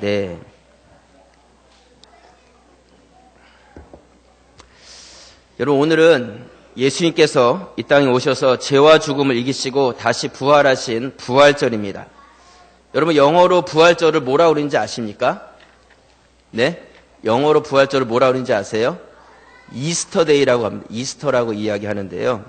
네. 여러분 오늘은 예수님께서 이 땅에 오셔서 죄와 죽음을 이기시고 다시 부활하신 부활절입니다. 여러분 영어로 부활절을 뭐라 그러는지 아십니까? 네? 영어로 부활절을 뭐라 그러는지 아세요? 이스터데이라고 합니다. 이스터라고 이야기하는데요.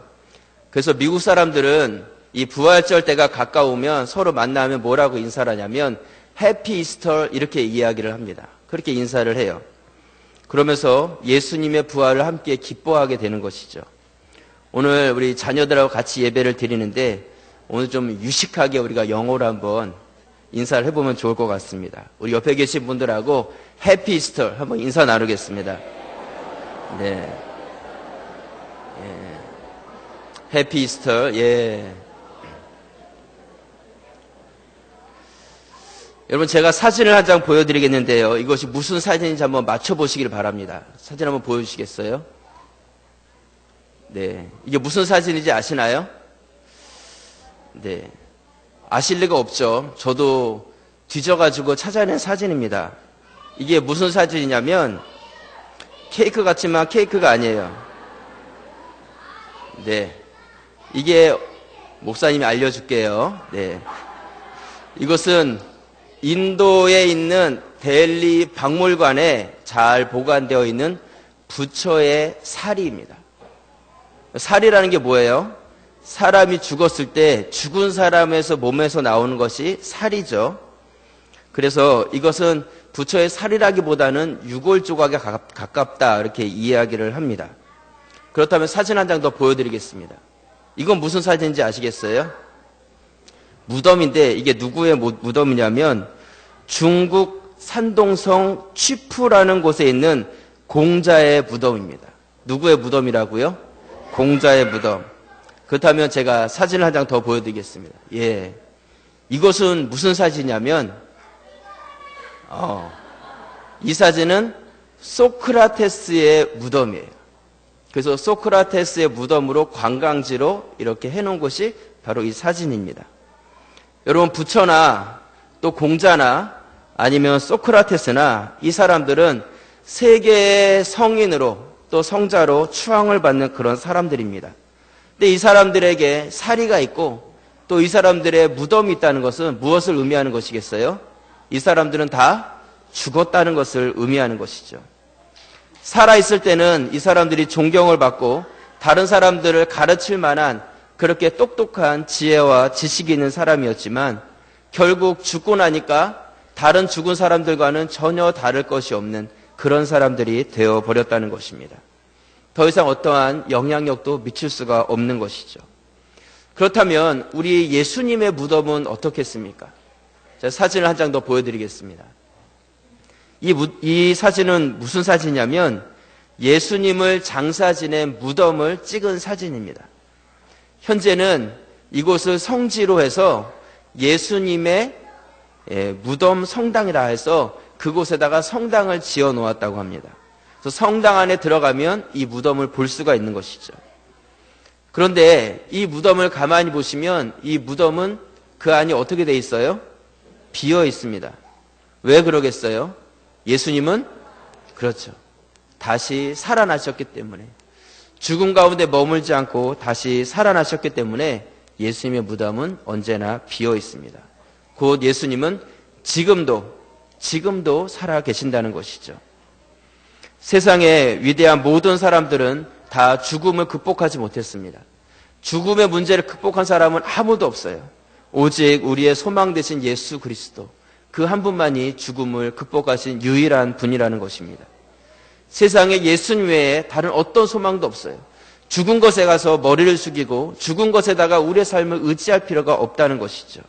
그래서 미국 사람들은 이 부활절 때가 가까우면 서로 만나면 뭐라고 인사를 하냐면 해피 이스터 이렇게 이야기를 합니다. 그렇게 인사를 해요. 그러면서 예수님의 부활을 함께 기뻐하게 되는 것이죠. 오늘 우리 자녀들하고 같이 예배를 드리는데 오늘 좀 유식하게 우리가 영어로 한번 인사를 해보면 좋을 것 같습니다. 우리 옆에 계신 분들하고 해피 이스터 한번 인사 나누겠습니다. 네. 예. 해피 이스터, 예. 여러분 제가 사진을 한 장 보여드리겠는데요. 이것이 무슨 사진인지 한번 맞춰보시길 바랍니다. 사진 한번 보여주시겠어요? 네. 이게 무슨 사진인지 아시나요? 네. 아실 리가 없죠. 저도 뒤져가지고 찾아낸 사진입니다. 이게 무슨 사진이냐면 케이크 같지만 케이크가 아니에요. 네. 이게 목사님이 알려줄게요. 네. 이것은 인도에 있는 델리 박물관에 잘 보관되어 있는 부처의 사리입니다. 사리라는 게 뭐예요? 사람이 죽었을 때 죽은 사람에서 몸에서 나오는 것이 살이죠. 그래서 이것은 부처의 살이라기보다는 유골 조각에 가깝다 이렇게 이야기를 합니다. 그렇다면 사진 한 장 더 보여드리겠습니다. 이건 무슨 사진인지 아시겠어요? 무덤인데 이게 누구의 무덤이냐면 중국 산동성 취푸라는 곳에 있는 공자의 무덤입니다. 누구의 무덤이라고요? 공자의 무덤. 그렇다면 제가 사진을 한 장 더 보여드리겠습니다. 예. 이것은 무슨 사진이냐면, 어, 이 사진은 소크라테스의 무덤이에요. 그래서 소크라테스의 무덤으로 관광지로 이렇게 해놓은 곳이 바로 이 사진입니다. 여러분 부처나 또 공자나 아니면 소크라테스나 이 사람들은 세계의 성인으로 또 성자로 추앙을 받는 그런 사람들입니다. 근데 이 사람들에게 사리가 있고 또 이 사람들의 무덤이 있다는 것은 무엇을 의미하는 것이겠어요? 이 사람들은 다 죽었다는 것을 의미하는 것이죠. 살아있을 때는 이 사람들이 존경을 받고 다른 사람들을 가르칠 만한 그렇게 똑똑한 지혜와 지식이 있는 사람이었지만 결국 죽고 나니까 다른 죽은 사람들과는 전혀 다를 것이 없는 그런 사람들이 되어 버렸다는 것입니다. 더 이상 어떠한 영향력도 미칠 수가 없는 것이죠. 그렇다면 우리 예수님의 무덤은 어떻겠습니까? 자, 사진을 한 장 더 보여드리겠습니다. 이, 무, 이 사진은 무슨 사진이냐면 예수님을 장사 지낸 무덤을 찍은 사진입니다. 현재는 이곳을 성지로 해서 예수님의 예, 무덤 성당이라 해서 그곳에다가 성당을 지어 놓았다고 합니다. 그래서 성당 안에 들어가면 이 무덤을 볼 수가 있는 것이죠. 그런데 이 무덤을 가만히 보시면 이 무덤은 그 안이 어떻게 돼 있어요? 비어 있습니다. 왜 그러겠어요? 예수님은 그렇죠. 다시 살아나셨기 때문에 죽음 가운데 머물지 않고 다시 살아나셨기 때문에 예수님의 무덤은 언제나 비어 있습니다. 곧 예수님은 지금도 지금도 살아 계신다는 것이죠. 세상의 위대한 모든 사람들은 다 죽음을 극복하지 못했습니다. 죽음의 문제를 극복한 사람은 아무도 없어요. 오직 우리의 소망 되신 예수 그리스도 그 한 분만이 죽음을 극복하신 유일한 분이라는 것입니다. 세상에 예수님 외에 다른 어떤 소망도 없어요. 죽은 것에 가서 머리를 숙이고 죽은 것에다가 우리의 삶을 의지할 필요가 없다는 것이죠.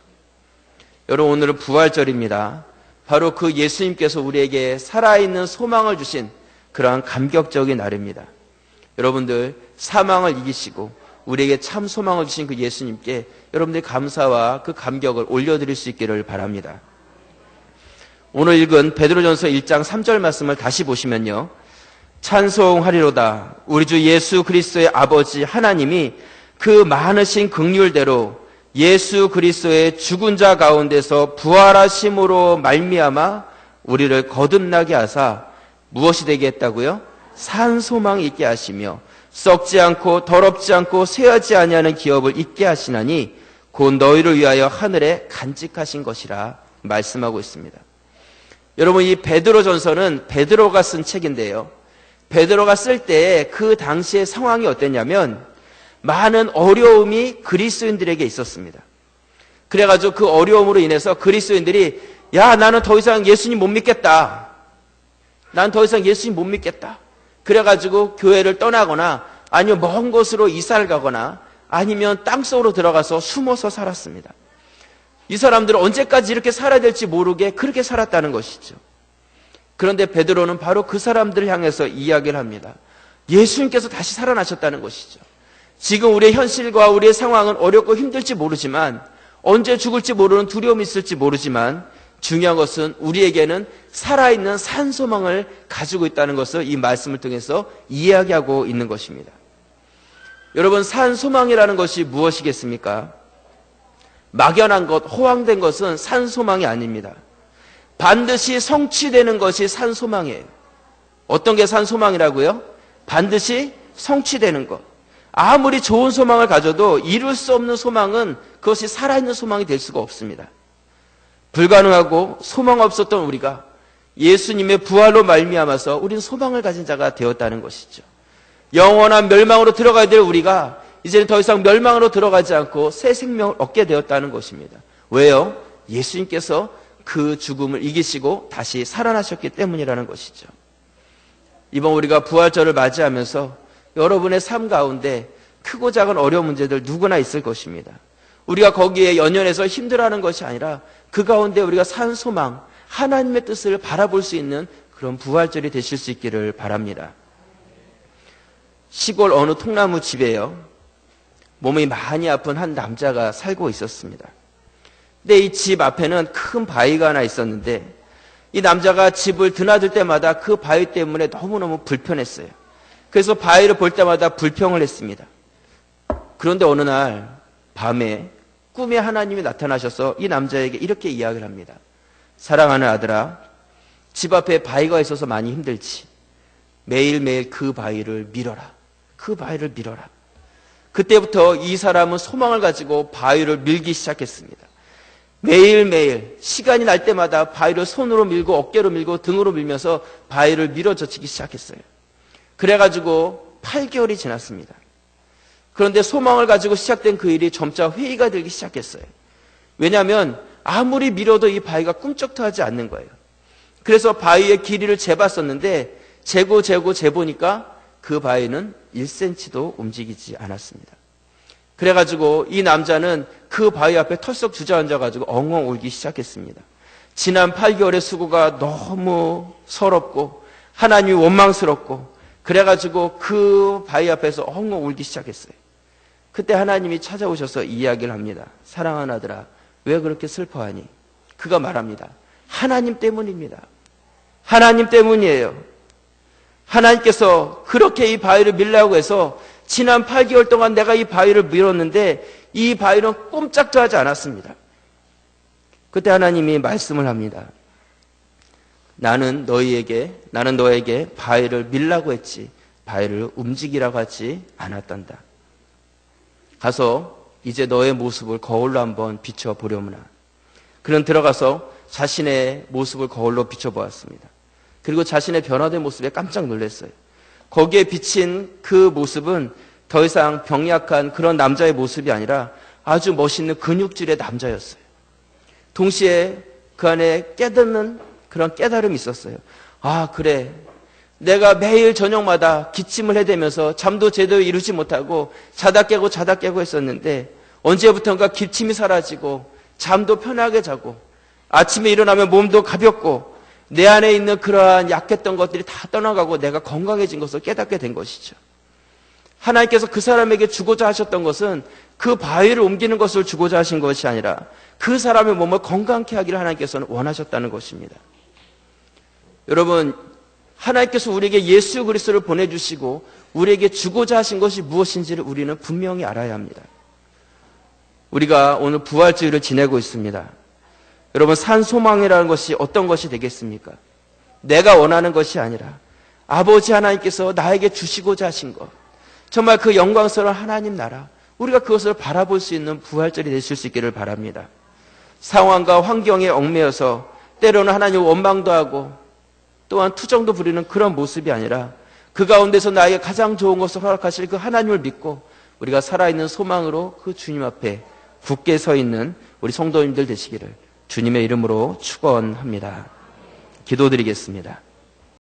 여러분 오늘은 부활절입니다. 바로 그 예수님께서 우리에게 살아있는 소망을 주신 그러한 감격적인 날입니다. 여러분들 사망을 이기시고 우리에게 참 소망을 주신 그 예수님께 여러분들의 감사와 그 감격을 올려드릴 수 있기를 바랍니다. 오늘 읽은 베드로전서 1장 3절 말씀을 다시 보시면요. 찬송하리로다. 우리 주 예수 그리스도의 아버지 하나님이 그 많으신 극률대로 예수 그리스도의 죽은 자 가운데서 부활하심으로 말미암아 우리를 거듭나게 하사 무엇이 되게 했다고요? 산 소망이 있게 하시며 썩지 않고 더럽지 않고 쇠하지 아니하는 기업을 있게 하시나니 곧 너희를 위하여 하늘에 간직하신 것이라 말씀하고 있습니다. 여러분 이 베드로 전서는 베드로가 쓴 책인데요. 베드로가 쓸 때 그 당시의 상황이 어땠냐면 많은 어려움이 그리스도인들에게 있었습니다. 그래가지고 그 어려움으로 인해서 그리스도인들이 야 나는 더 이상 예수님 못 믿겠다. 난 더 이상 예수님 못 믿겠다. 그래가지고 교회를 떠나거나 아니면 먼 곳으로 이사를 가거나 아니면 땅속으로 들어가서 숨어서 살았습니다. 이 사람들은 언제까지 이렇게 살아야 될지 모르게 그렇게 살았다는 것이죠. 그런데 베드로는 바로 그 사람들을 향해서 이야기를 합니다. 예수님께서 다시 살아나셨다는 것이죠. 지금 우리의 현실과 우리의 상황은 어렵고 힘들지 모르지만 언제 죽을지 모르는 두려움이 있을지 모르지만 중요한 것은 우리에게는 살아있는 산소망을 가지고 있다는 것을 이 말씀을 통해서 이야기하고 있는 것입니다. 여러분, 산소망이라는 것이 무엇이겠습니까? 막연한 것, 호황된 것은 산소망이 아닙니다. 반드시 성취되는 것이 산 소망이에요. 어떤 게 산 소망이라고요? 반드시 성취되는 것. 아무리 좋은 소망을 가져도 이룰 수 없는 소망은 그것이 살아있는 소망이 될 수가 없습니다. 불가능하고 소망 없었던 우리가 예수님의 부활로 말미암아서 우리는 소망을 가진 자가 되었다는 것이죠. 영원한 멸망으로 들어가야 될 우리가 이제는 더 이상 멸망으로 들어가지 않고 새 생명을 얻게 되었다는 것입니다. 왜요? 예수님께서 그 죽음을 이기시고 다시 살아나셨기 때문이라는 것이죠. 이번 우리가 부활절을 맞이하면서 여러분의 삶 가운데 크고 작은 어려운 문제들 누구나 있을 것입니다. 우리가 거기에 연연해서 힘들어하는 것이 아니라 그 가운데 우리가 산 소망, 하나님의 뜻을 바라볼 수 있는 그런 부활절이 되실 수 있기를 바랍니다. 시골 어느 통나무 집에요. 몸이 많이 아픈 한 남자가 살고 있었습니다. 근데 이 집 앞에는 큰 바위가 하나 있었는데 이 남자가 집을 드나들 때마다 그 바위 때문에 너무너무 불편했어요. 그래서 바위를 볼 때마다 불평을 했습니다. 그런데 어느 날 밤에 꿈에 하나님이 나타나셔서 이 남자에게 이렇게 이야기를 합니다. 사랑하는 아들아, 집 앞에 바위가 있어서 많이 힘들지. 매일매일 그 바위를 밀어라. 그 바위를 밀어라. 그때부터 이 사람은 소망을 가지고 바위를 밀기 시작했습니다. 매일매일 시간이 날 때마다 바위를 손으로 밀고 어깨로 밀고 등으로 밀면서 바위를 밀어 젖히기 시작했어요. 그래가지고 8개월이 지났습니다. 그런데 소망을 가지고 시작된 그 일이 점차 회의가 되기 시작했어요. 왜냐하면 아무리 밀어도 이 바위가 꿈쩍도 하지 않는 거예요. 그래서 바위의 길이를 재봤었는데 재고 재고 재보니까 그 바위는 1cm도 움직이지 않았습니다. 그래가지고 이 남자는 그 바위 앞에 털썩 주저앉아가지고 엉엉 울기 시작했습니다. 지난 8개월의 수고가 너무 서럽고 하나님이 원망스럽고 그래가지고 그 바위 앞에서 엉엉 울기 시작했어요. 그때 하나님이 찾아오셔서 이야기를 합니다. 사랑하는 아들아, 왜 그렇게 슬퍼하니? 그가 말합니다. 하나님 때문입니다. 하나님 때문이에요. 하나님께서 그렇게 이 바위를 밀라고 해서 지난 8개월 동안 내가 이 바위를 밀었는데 이 바위는 꼼짝도 하지 않았습니다. 그때 하나님이 말씀을 합니다. 나는 너희에게, 나는 너에게 바위를 밀라고 했지, 바위를 움직이라고 하지 않았단다. 가서 이제 너의 모습을 거울로 한번 비춰보려무나. 그는 들어가서 자신의 모습을 거울로 비춰보았습니다. 그리고 자신의 변화된 모습에 깜짝 놀랐어요. 거기에 비친 그 모습은 더 이상 병약한 그런 남자의 모습이 아니라 아주 멋있는 근육질의 남자였어요. 동시에 그 안에 깨닫는 그런 깨달음이 있었어요. 아, 그래. 내가 매일 저녁마다 기침을 해대면서 잠도 제대로 이루지 못하고 자다 깨고 자다 깨고 했었는데 언제부턴가 기침이 사라지고 잠도 편하게 자고 아침에 일어나면 몸도 가볍고 내 안에 있는 그러한 약했던 것들이 다 떠나가고 내가 건강해진 것을 깨닫게 된 것이죠. 하나님께서 그 사람에게 주고자 하셨던 것은 그 바위를 옮기는 것을 주고자 하신 것이 아니라 그 사람의 몸을 건강케 하기를 하나님께서는 원하셨다는 것입니다. 여러분, 하나님께서 우리에게 예수 그리스도를 보내주시고 우리에게 주고자 하신 것이 무엇인지를 우리는 분명히 알아야 합니다. 우리가 오늘 부활주의를 지내고 있습니다. 여러분, 산 소망이라는 것이 어떤 것이 되겠습니까? 내가 원하는 것이 아니라 아버지 하나님께서 나에게 주시고자 하신 것. 정말 그 영광스러운 하나님 나라. 우리가 그것을 바라볼 수 있는 부활절이 되실 수 있기를 바랍니다. 상황과 환경에 얽매여서 때로는 하나님 원망도 하고 또한 투정도 부리는 그런 모습이 아니라 그 가운데서 나에게 가장 좋은 것을 허락하실 그 하나님을 믿고 우리가 살아있는 소망으로 그 주님 앞에 굳게 서 있는 우리 성도님들 되시기를 주님의 이름으로 축원합니다. 기도드리겠습니다.